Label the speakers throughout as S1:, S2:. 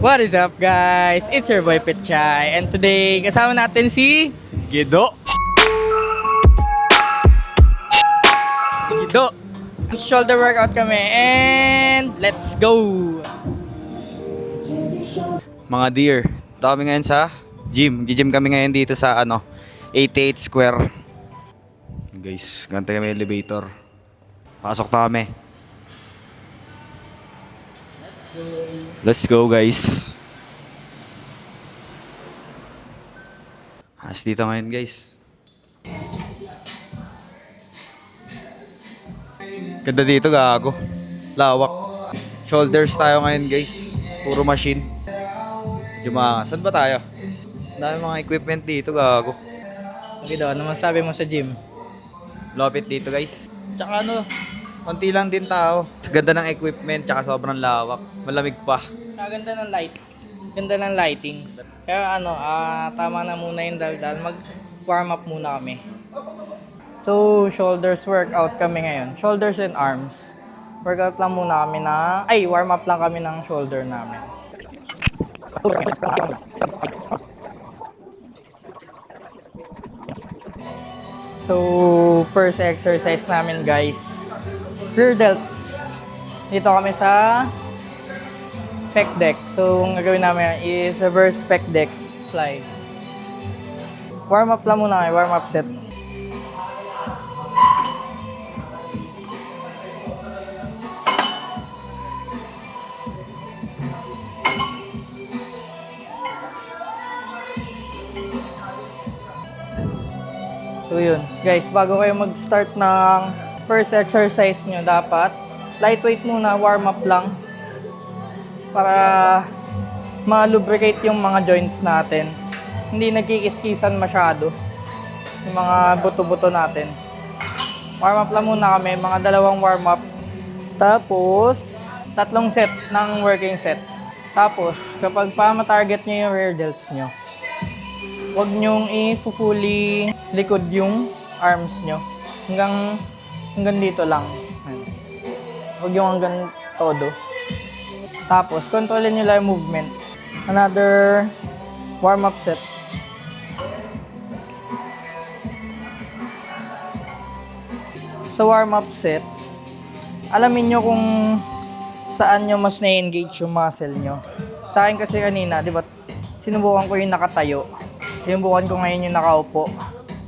S1: What is up guys? It's your boy Petchay and today kasama natin si
S2: Gido.
S1: si Guido. Shoulder workout kami and let's go!
S2: Mga dear, ito kami ngayon sa gym. Gym kami ngayon dito sa ano, 88 Square. Guys, ganito kami elevator. Pasok na kami. Let's go guys. As dito ngayon guys. Ganda dito gago. Lawak. Shoulders tayo ngayon guys. Puro machine. Jumanga. Saan ba tayo? Dami mga equipment dito gago.
S1: Guido, ano man sabi mo sa gym?
S2: Lopit dito guys. Tsaka ano, konti lang din tao. Ganda ng equipment, tsaka sobrang lawak. Malamig pa.
S1: Kaganda ng light. Ganda ng lighting. Kaya ano, ah, tama na muna yung daldal. Mag warm up muna kami. So, shoulders workout kami ngayon. Shoulders and arms. Workout lang muna kami na, ay, warm up lang kami ng shoulder namin. So, first exercise namin guys, rear delt. Dito kami sa pec deck. So, ang gagawin namin is reverse pec deck slide. Warm up lang muna kayo, warm up set. So yun, guys, bago kayo mag-start ng first exercise nyo, dapat lightweight muna, warm up lang para ma-lubricate yung mga joints natin. Hindi nagkikiskisan masyado yung mga buto-buto natin. Warm up lang muna kami, mga dalawang warm up. Tapos, tatlong set ng working set. Tapos, kapag pa ma-target nyo yung rear delts nyo, huwag nyong i-fully likod yung arms nyo. Hanggang, hanggang dito lang. Huwag yung hanggang todo. Tapos, kontrolin nyo lang yung movement. Another warm-up set. Sa warm-up set, alamin nyo kung saan nyo mas na-engage yung muscle nyo. Sa akin kasi kanina, di ba, sinubukan ko yung nakatayo. Sinubukan ko ngayon yung nakaupo.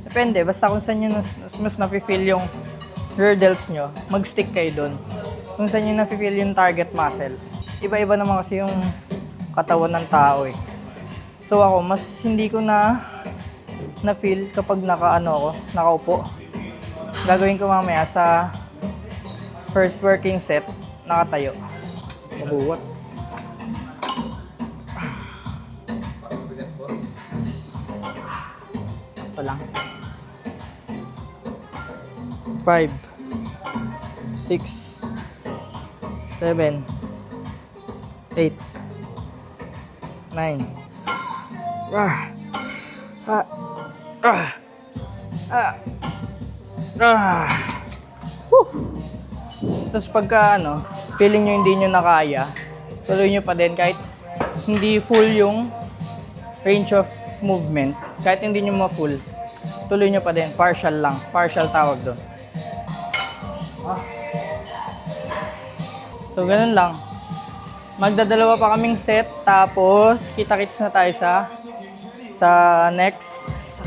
S1: Depende, basta kung saan nyo mas, mas nafe-feel yung delts nyo, mag-stick kayo doon. Kung saan nyo nafe-feel yung target muscle. Iba-iba naman kasi yung katawan ng tao eh. So ako, mas hindi ko na na-feel kapag naka, ano ako, nakaupo. Gagawin ko mamaya sa first working set, nakatayo. Mabuwat. Ito lang. Five. Six. Seven. Eight. Nine. Ah. Ah. Ah. Ah. Ah. Whew. Tapos pagka ano, feeling nyo hindi nyo na kaya, tuloy nyo pa din kahit hindi full yung range of movement. Kahit hindi nyo ma-full, tuloy nyo pa din. Partial lang. Partial tawag doon. Ah. So, ganun lang. Magdadalawa pa kaming set, tapos kita-kits na tayo sa sa next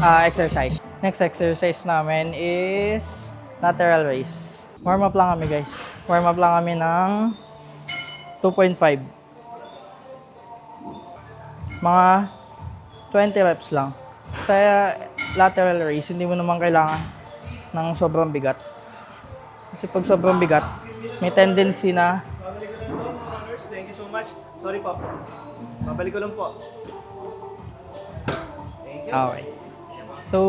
S1: ah, exercise. Next exercise namin is lateral raise. Warm up lang kami guys. Warm up lang kami ng 2.5. Mga 20 reps lang. Sa lateral raise, hindi mo naman kailangan ng sobrang bigat. Kasi pag sobrang bigat, may tendency na
S3: Thank you so much. Sorry po. Babalik ko lang po.
S1: Okay. So,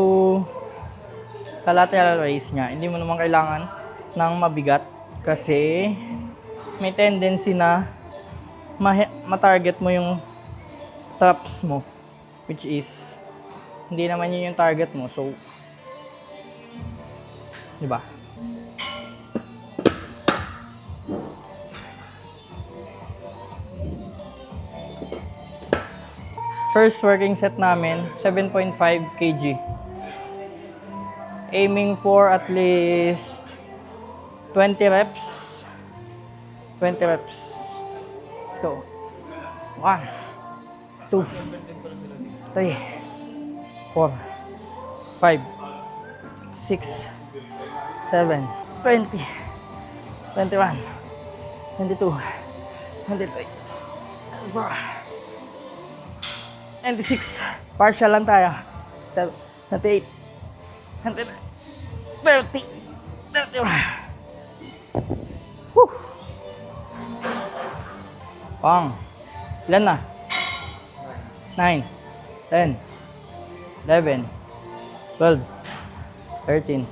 S1: sa lateral raise nga, hindi mo naman kailangan ng mabigat kasi may tendency na ma- ma-target mo yung traps mo which is hindi naman yun yung target mo so di ba First working set namin, 7.5 kg. Aiming for at least 20 reps. 20 reps. Let's go. 1, 2, 3, 4, 5, 6, 7, 20, 21, 22, 23, 24, 96. Partial lang tayo. 78. 130. 31. Woo! Pang. Ilan na? 9. 10. 11. 12. 13.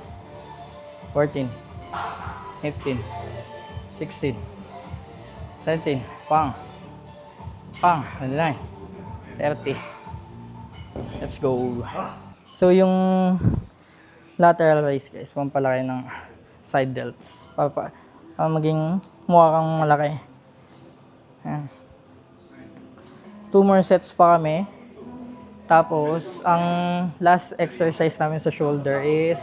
S1: 14. 15. 16. 17. Pang. Pang. 29. 30. Let's go. So yung lateral raise guys, pampalaki ng side delts. Para, para, para maging mukha kang malaki. Ayan. Two more sets pa kami. Tapos, ang last exercise namin sa shoulder is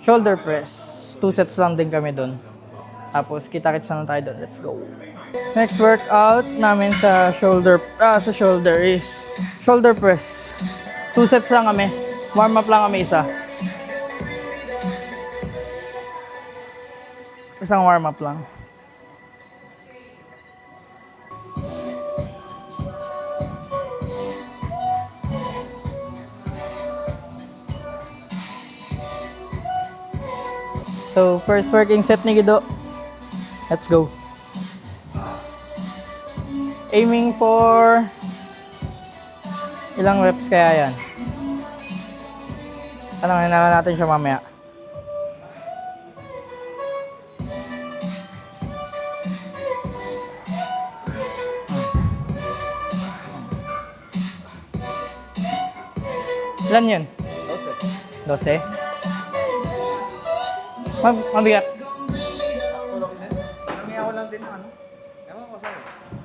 S1: shoulder press. Two sets lang din kami doon. Tapos kita-kits na tayo doon. Let's go. Next workout namin sa shoulder ah, sa shoulder is shoulder press. Two sets lang kami. Warm up lang kami isa. Isang warm up lang. So, first working set ni Guido. Let's go. Aiming for Ilang reps kaya yan? Tanongin na natin siya mamaya. Ilan yun? 12. 12? Mab mabigat.
S3: Lang din ano. Ewan ko.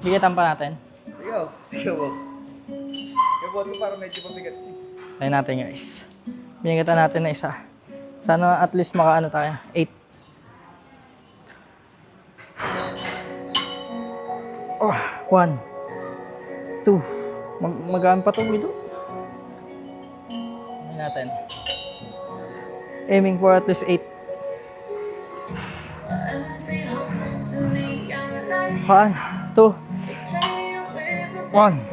S1: Bigatan pa natin.
S3: Ikaw, sige oh. po buhat ko parang medyo mabigat.
S1: Try natin guys. Binigatan natin na isa. Sana at least makaano tayo. 8. Oh, one. Two. Mag magaan pa to, Guido. Ayan natin. Aiming for at least eight. One, two, one.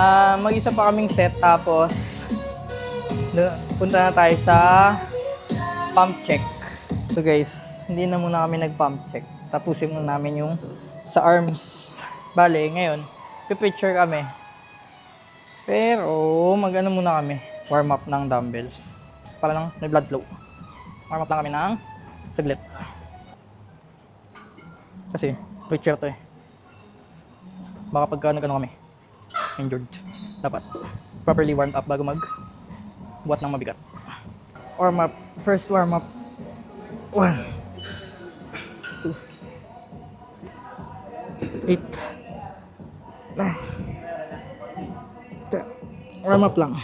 S1: Ah, mag-isa pa kaming set tapos punta na tayo sa pump check. So guys, hindi na muna kami nag-pump check. Tapusin muna namin yung sa arms. Bale, ngayon, pipicture kami. Pero, mag-ano muna kami. Warm up ng dumbbells. Para lang may blood flow. Warm up lang kami ng saglit. Kasi, picture to eh. Baka pagka nag-ano kami, injured. Dapat properly warm up bago mag buhat ng mabigat. Warm up. First warm up. One. Two. Eight. Nine. Ten. Warm up lang.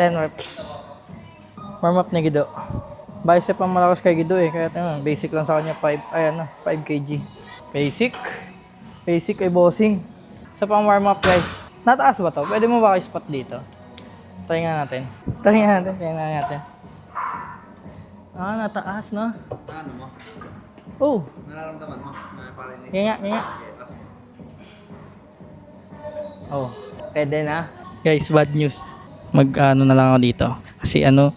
S1: 10 reps. Warm up ni Gido. Bicep ang malakas kay Gido eh. Kaya ano, basic lang sa kanya 5, ay ano, 5 kg. Basic. Basic ay bossing. Sa pang warm up guys. Nataas ba to? Pwede mo ba kayo spot dito? Try nga natin. Try nga natin. Try nga natin. Ah, nataas no?
S2: Ano mo?
S1: Oh,
S2: Nararamdaman mo? Na parang
S1: kaya kaya. Oh, pwede na. Guys, bad news. Mag ano na lang ako dito. Kasi ano,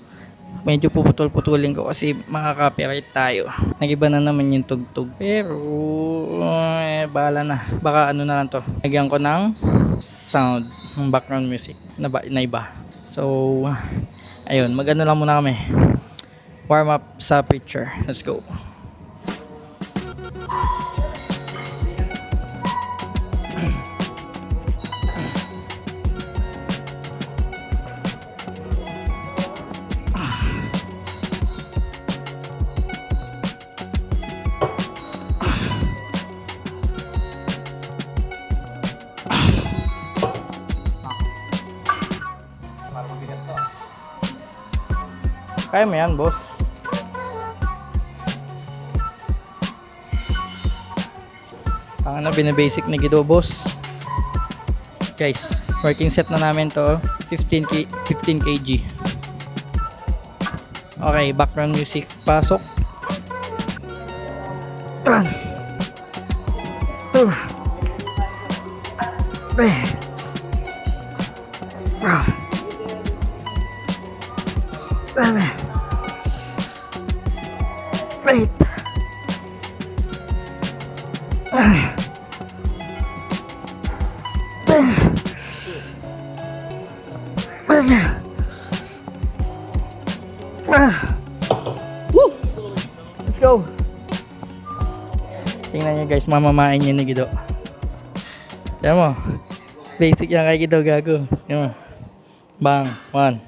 S1: medyo puputol-putulin ko kasi makaka-copyright tayo. Nagiba na naman yung tugtog. Pero, eh, bahala na. Baka ano na lang to. Lagyan ko ng sound. ng background music na, ba, na iba. So, ayun, mag-ano lang muna kami. Warm up sa picture. Let's go. Kaya mo yan, boss. Ang na, binabasic na gido, boss. Guys, working set na namin to. 15, k 15 kg. Okay, background music. Pasok. One. Woo! Let's go! Tingnan nyo guys, mamamain nyo ni Gido. Tingnan mo. Basic yan kay Gido, gago. Tingnan mo. Bang. One.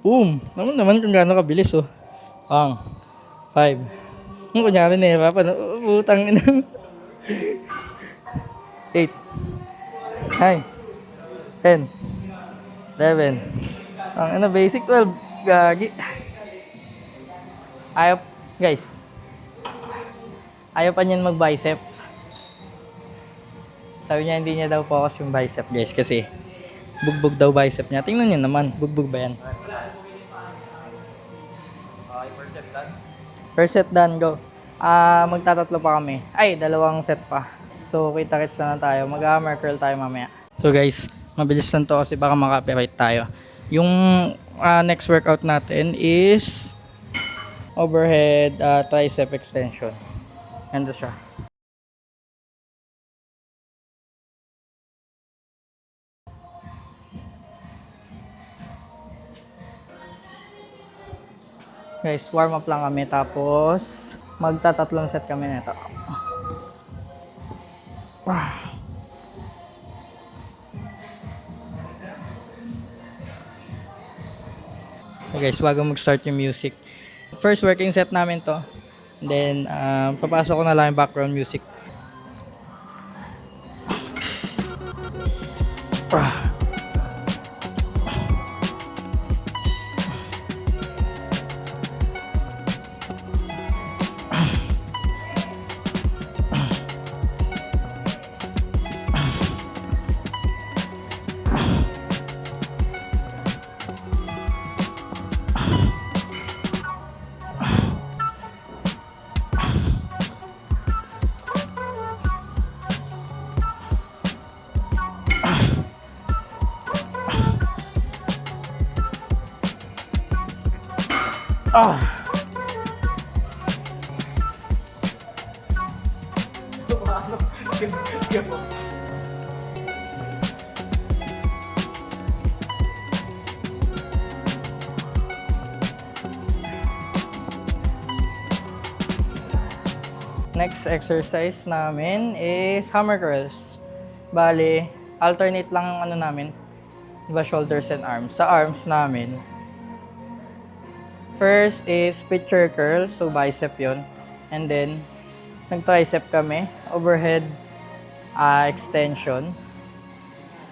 S1: Boom! Naman naman kung gaano kabilis oh. Bang. Five. Kung kunyari na papa, putang ina. Eight. Nine. Ten. Eleven. Ang ano, basic 12. Gagi. Ayaw, guys. Ayaw pa niyan mag-bicep. Sabi niya hindi niya daw focus yung bicep, guys, kasi bugbog daw bicep niya. Tingnan niyo naman, bugbog ba yan? First set done, go. Ah, magtatatlo pa kami. Ay, dalawang set pa. So, kita-kits na lang tayo. Mag-hammer curl tayo mamaya. So, guys, mabilis lang to kasi baka makapiright tayo. Yung ah, next workout natin is overhead ah, tricep extension. Ganda siya. Guys, warm up lang kami tapos magtatatlong set kami nito. Okay guys, bago mag-start yung music. First working set namin to. Then, um, papasok ko na lang yung background music. Next exercise namin is hammer curls. Bali, alternate lang ang ano namin. Diba shoulders and arms. Sa arms namin, first is picture curl, so bicep yon And then, nag-tricep kami, overhead ah, extension.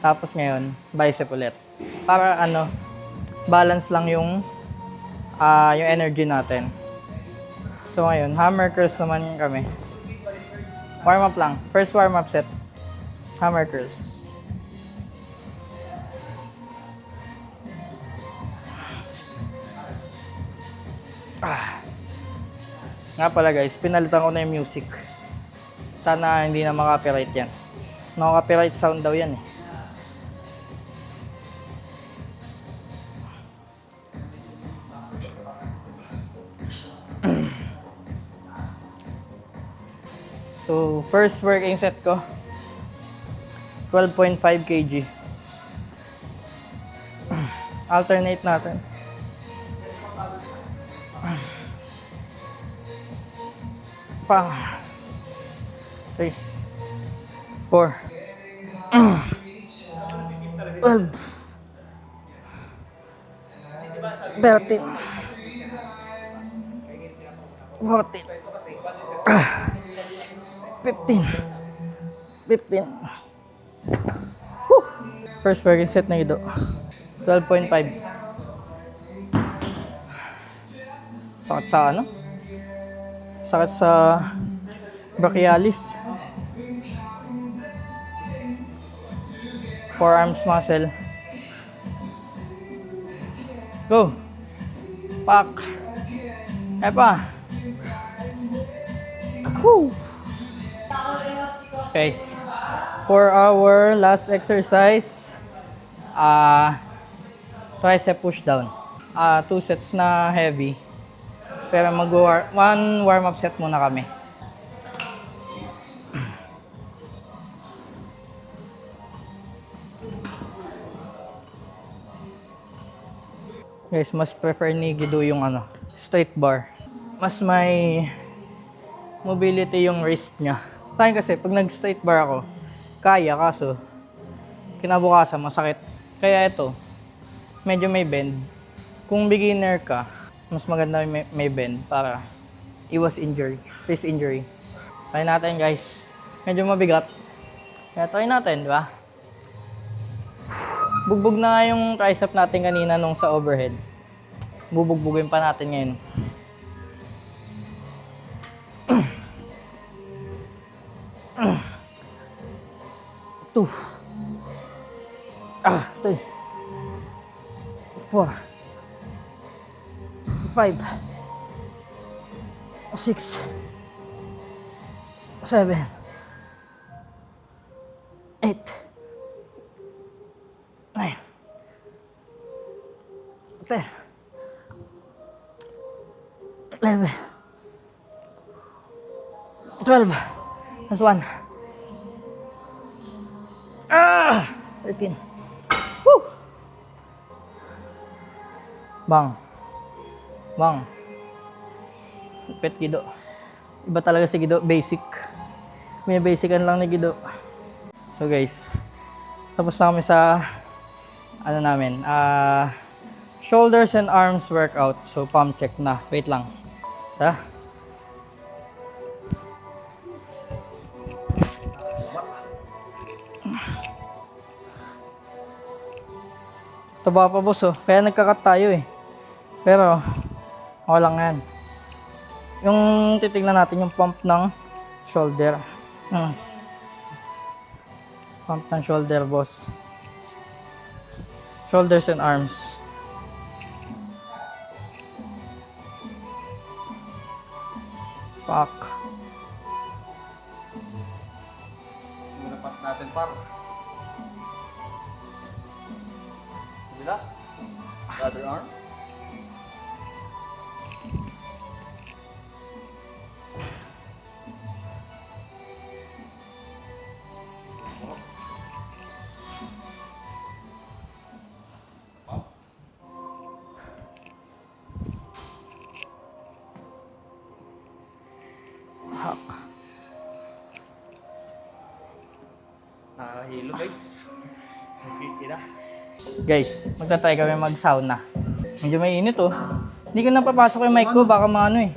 S1: Tapos ngayon, bicep ulit. Para ano, balance lang yung ah, yung energy natin. So ngayon, hammer curls naman kami. Warm up lang. First warm up set. Hammer curls. Ah. Nga pala guys, pinalitan ko na yung music. Sana hindi na makapiright yan. No copyright sound daw yan eh. So, first working set ko, 12.5 kg. Alternate natin. Pa. Three. Four. Twelve. Thirteen. Fourteen. Ah. Fifteen. Fifteen. Whew. First working set na ito. 12.5. Sakit sa ano? Sakit sa brachialis. Forearms muscle. Go. Pak. Kaya pa. Woo. Okay. For our last exercise, ah tricep push down. Ah two sets na heavy. Pero mag one warm up set muna kami. Guys, mas prefer ni Gido yung ano, straight bar. Mas may mobility yung wrist niya. Sa kasi, pag nag-straight bar ako, kaya kaso, kinabukasan masakit. Kaya ito, medyo may bend. Kung beginner ka, mas maganda may, may bend para iwas injury, wrist injury. Try natin guys. Medyo mabigat. Kaya try natin, di ba? Bugbog na nga yung tricep natin kanina nung sa overhead. Bubugbugin pa natin ngayon. Two. Ah, three. Four. Five. Six. Seven. 12. That's one. Ah! 13. Woo! Bang. Bang. Pet Gido. Iba talaga si Gido. Basic. May basican lang ni Gido. So guys, tapos na kami sa ano namin, uh, shoulders and arms workout. So, pump check na. Wait lang. Ta? Taba pa boss oh. Kaya nagkakat tayo eh. Pero, okay lang yan. Yung titignan natin yung pump ng shoulder. Hmm. Pump ng shoulder boss. Shoulders and arms. Pak.
S2: Dapat natin par. Other arm?
S1: Guys, magta-try kami mag-sauna. Medyo may init oh. Hindi ko napapasok yung mic ko, baka maano eh.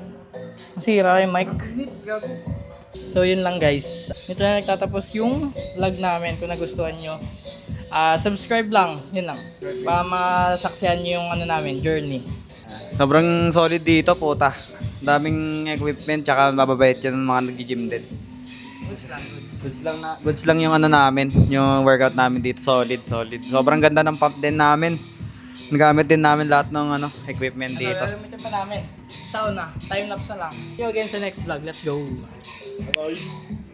S1: Masira yung mic. So yun lang guys. Ito na nagtatapos yung vlog namin kung nagustuhan nyo. Ah, subscribe lang, yun lang. Para masaksihan nyo yung ano namin, journey.
S2: Sobrang solid dito, puta. Daming equipment, tsaka mababait yan ng mga nag-gym din.
S1: Goods lang, goods.
S2: Goods lang na, goods lang yung ano namin, yung workout namin dito, solid, solid. Sobrang ganda ng pump din namin. Nagamit din namin lahat ng ano, equipment
S1: Ito,
S2: dito.
S1: gagamitin pa namin. Sauna, time lapse na lang. See you again sa next vlog. Let's go.
S3: Bye.